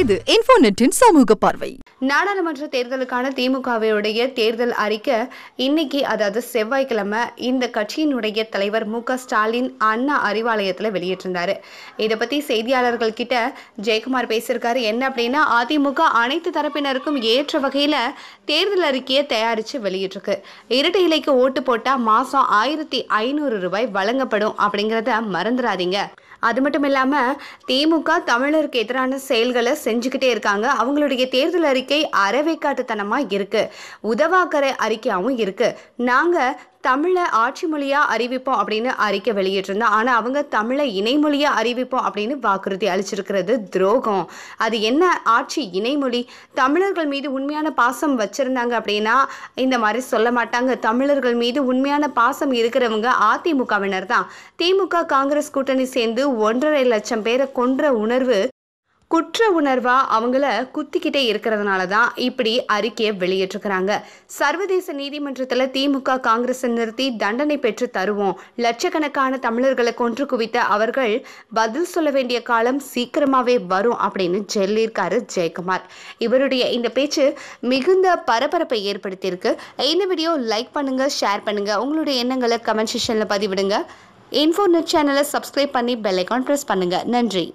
இது இன்ஃபோநெட்டின் சமூக பார்வை. நாடாளுமன்ற தேர்தலுக்கான திமுகவினுடைய தேர்தல் அறிக்கை இன்னைக்கு அதாவது செவ்வாய்க்கிழமை இந்த கட்சியினுடைய தலைவர் மு க ஸ்டாலின் அண்ணா அறிவாலயத்தில் வெளியிட்டிருந்தாரு இதை பற்றி செய்தியாளர்கள் கிட்ட ஜெயக்குமார் பேசியிருக்காரு. என்ன அப்படின்னா அதிமுக அனைத்து தரப்பினருக்கும் ஏற்ற வகையில் தேர்தல் அறிக்கையை தயாரித்து வெளியிட்டிருக்கு. இரட்டை இலைக்கு ஓட்டு போட்டால் மாதம் ஆயிரத்தி ஐநூறு ரூபாய் வழங்கப்படும் அப்படிங்கிறத மறந்துடாதீங்க. அது மட்டும் இல்லாமல் திமுக தமிழருக்கு எதிரான செயல்களை செஞ்சுக்கிட்டே இருக்காங்க. அவங்களுடைய தேர்தல் அறிக்கை அறவைக்காட்டுத்தனமாக இருக்குது உதவாக்கரை அறிக்கையாகவும் இருக்குது நாங்கள் தமிழை ஆட்சி மொழியாக அறிவிப்போம் அப்படின்னு அறிக்கை வெளியிட்டிருந்தோம் ஆனால் அவங்க தமிழை இணைமொழியாக அறிவிப்போம் அப்படின்னு வாக்குறுதி அளிச்சிருக்கிறது துரோகம். அது என்ன ஆட்சி இணைமொழி தமிழர்கள் மீது உண்மையான பாசம் வச்சிருந்தாங்க அப்படின்னா இந்த மாதிரி சொல்ல மாட்டாங்க. தமிழர்கள் மீது உண்மையான பாசம் இருக்கிறவங்க அதிமுகவினர் தான். திமுக காங்கிரஸ் கூட்டணி சேர்ந்து ஒன்றரை லட்சம் பேரை கொன்ற உணர்வு குற்ற உணர்வா அவங்கள குத்திக்கிட்டே இருக்கிறதுனால தான் இப்படி அறிக்கையை வெளியிட்டிருக்கிறாங்க. சர்வதேச நீதிமன்றத்தில் திமுக காங்கிரஸை நிறுத்தி தண்டனை பெற்று தருவோம். லட்சக்கணக்கான தமிழர்களை கொன்று குவித்த அவர்கள் பதில் சொல்ல வேண்டிய காலம் சீக்கிரமாவே வரும் அப்படின்னு சொல்லியிருக்காரு ஜெயக்குமார். இவருடைய இந்த பேச்சு மிகுந்த பரபரப்பை ஏற்படுத்தியிருக்கு. இந்த வீடியோ லைக் பண்ணுங்க ஷேர் பண்ணுங்க. உங்களுடைய எண்ணங்களை கமெண்ட் செஷனில் பதிவிடுங்க. இன்ஃபோநெட் சேனலை சப்ஸ்கிரைப் பண்ணி பெல் ஐக்கான் ப்ரெஸ் பண்ணுங்க. நன்றி.